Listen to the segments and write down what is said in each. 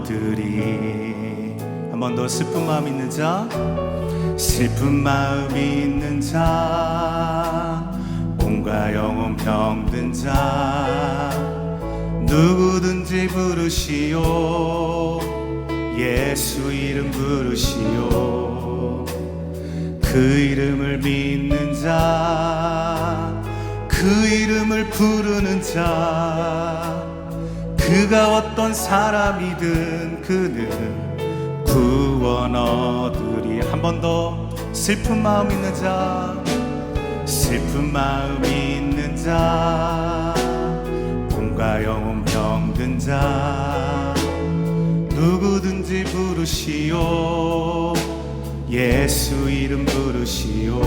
으리. 한번 더 슬픈 마음 있는 자. 슬픈 마음이 있는 자. 몸과 영혼 병든 자. 누구든지 부르시오. 예수 이름 부르시오. 그 이름을 믿는 자, 그 이름을 부르는 자, 그가 어떤 사람이든 그는 구원 얻으리. 한 번 더 슬픈 마음 있는 자, 슬픈 마음 있는 자, 몸과 영혼 병든 자, 누구든지 부르시오. 예수 이름 부르시오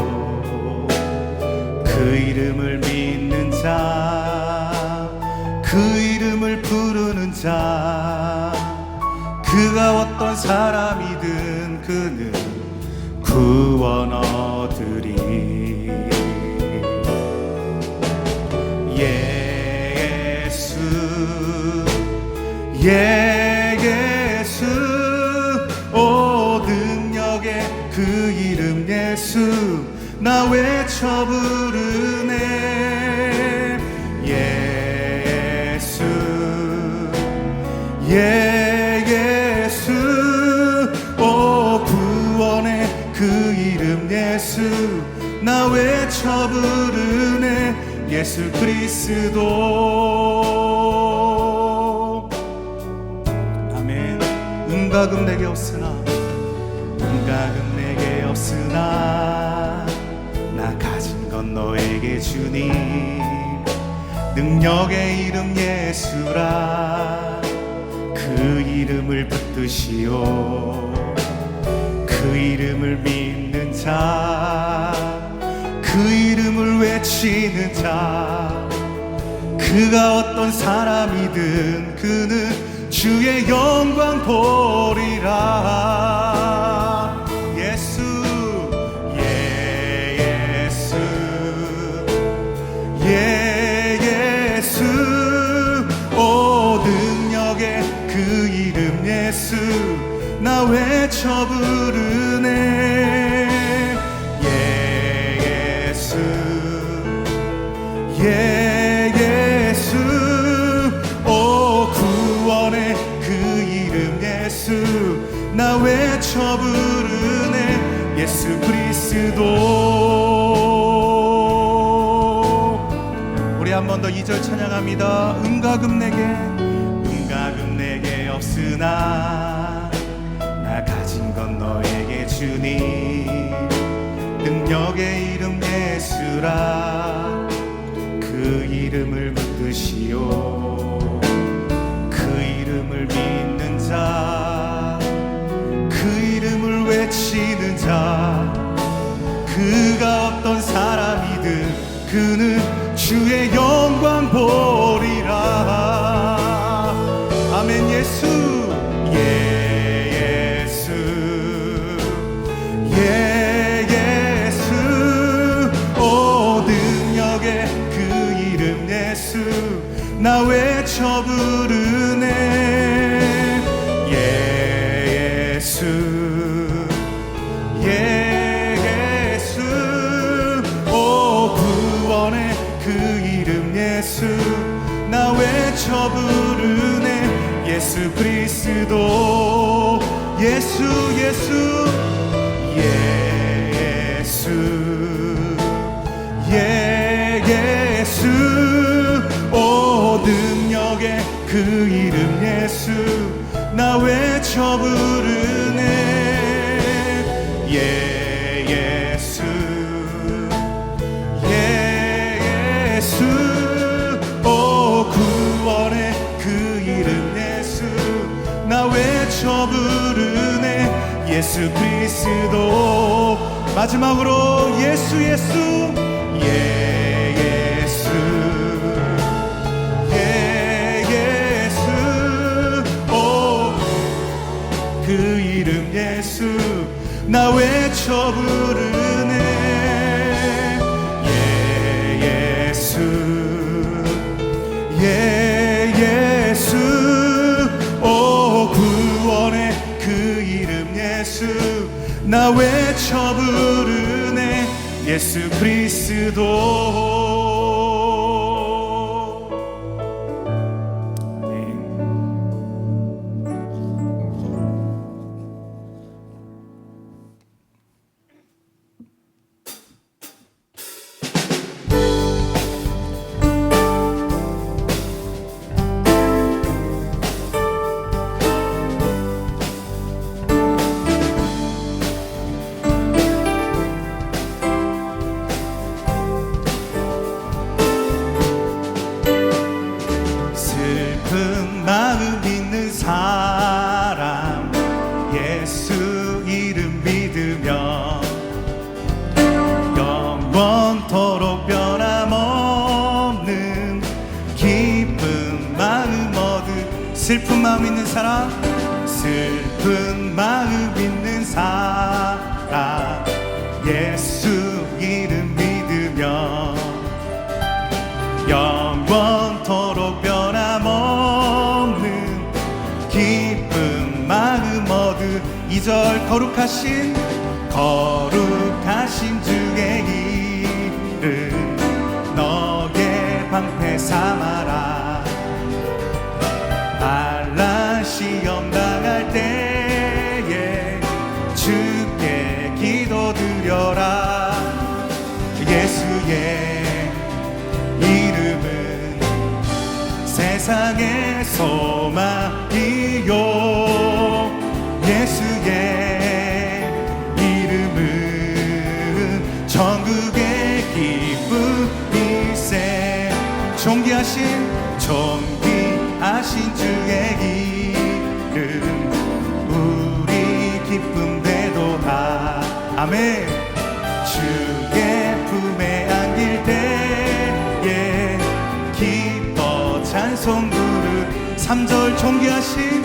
그 이름을 믿는 자그 이름을 부르는 자 그가 어떤 사람이든 그는 구원 얻으리. 예수 예수 오 능력의 그 이름 예수 나 외쳐 부 외쳐 부르네 예수 그리스도. 아멘. 은가금 내게 없으나 은가금 내게 없으나 나 가진 건 너에게 주님 능력의 이름 예수라. 그 이름을 붙드시오. 그 이름을 믿는 자 외치는 자 그가 어떤 사람이든 그는 주의 영광 보리라. 예수 예 예수 예 예수. 오 능력의 그 이름 예수. 나 외쳐 부 나 외쳐 부르네 예수 그리스도. 우리 한 번 더 2절 찬양합니다. 은가금 내게 은가금 내게 없으나 나 가진 건 너에게 주니. 능력의 이름 예수라 그 이름을 붙드시오. 그 이름을 믿는 자 자 그가 어떤 사람이든 그는 예수 나 외쳐 부르네. 예수 그리스도 예수 예수 예 예수 예 예수. 오 능력의 그 이름 예수 나 외쳐 부르네 예수 그리스도. 마지막으로 예수 예수. 예 예수. 예 예수. 오그 이름 예수. 나 외쳐 부르 예수 나 외쳐 부르네. 예수 그리스도. 사람 슬픈 마음 있는 사람. 예수 이름 믿으며 영원토록 변함없는 기쁜 마음 얻으 이절 거룩하신 거룩하신 주의 이름 너의 방패 삼아 하신 주의 기름 우리 기쁨 되도다. 아멘. 주의 품에 안길 때에 기뻐 찬송 부르 3절 존귀하신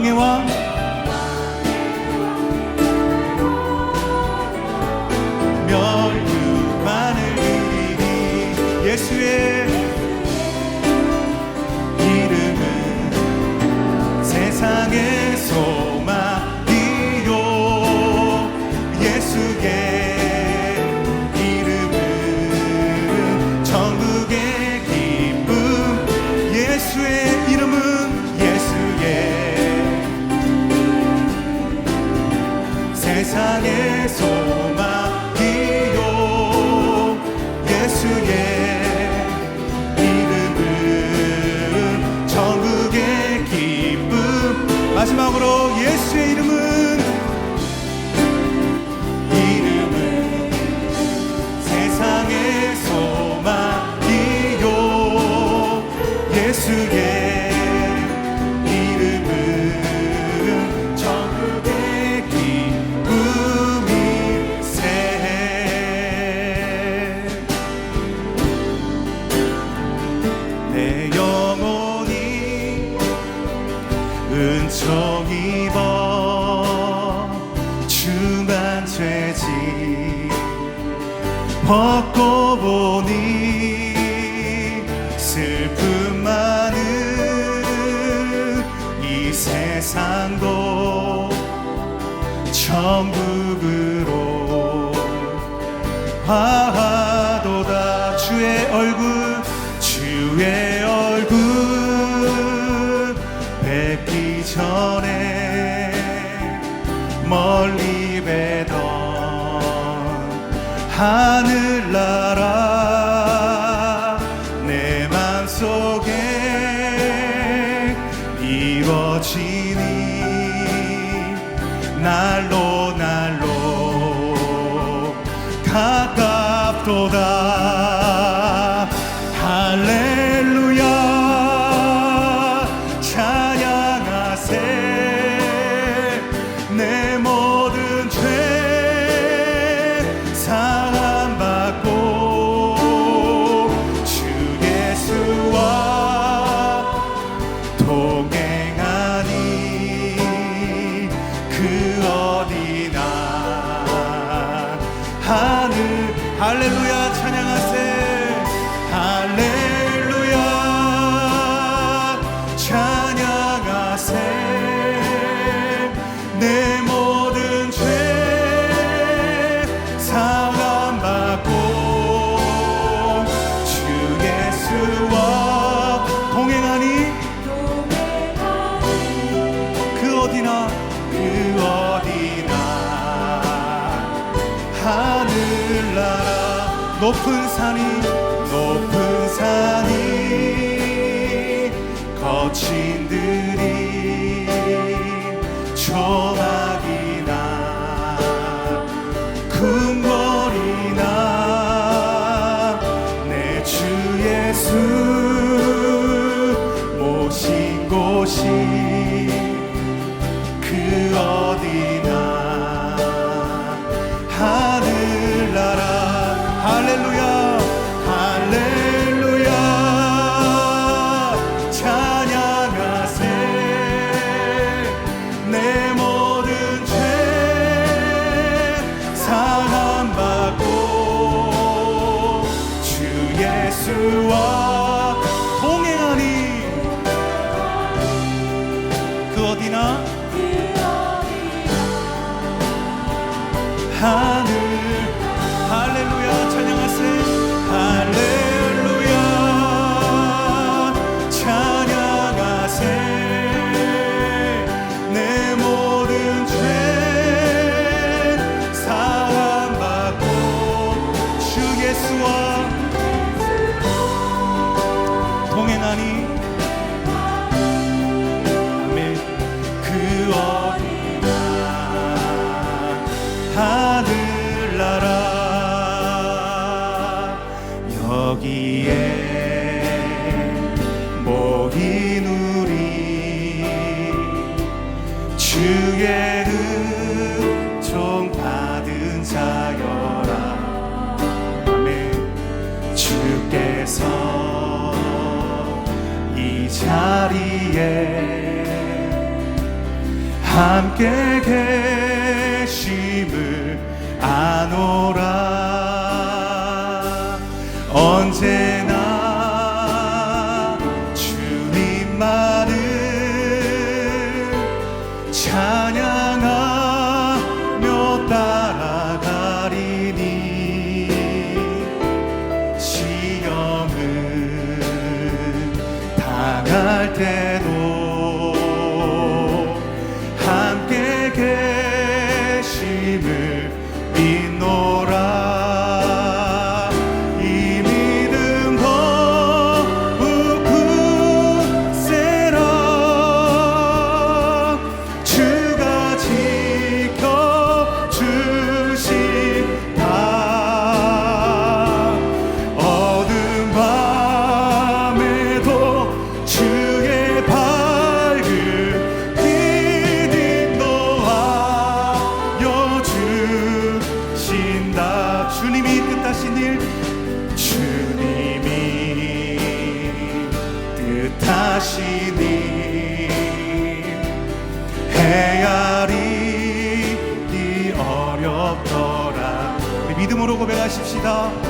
给我 예수께 전북으로. 하하도다 주의 얼굴 주의 얼굴. 뵙기 전에 멀리 뵈던 하늘나라 내 맘속에 이루어지니 날로 찬양하세 할렐 거친 듯 그와 동행하니. 그 그 어디나? 하 함께 계심을 아노라. 하시니 헤아리기 어렵더라. 우리 믿음으로 고백하십시다.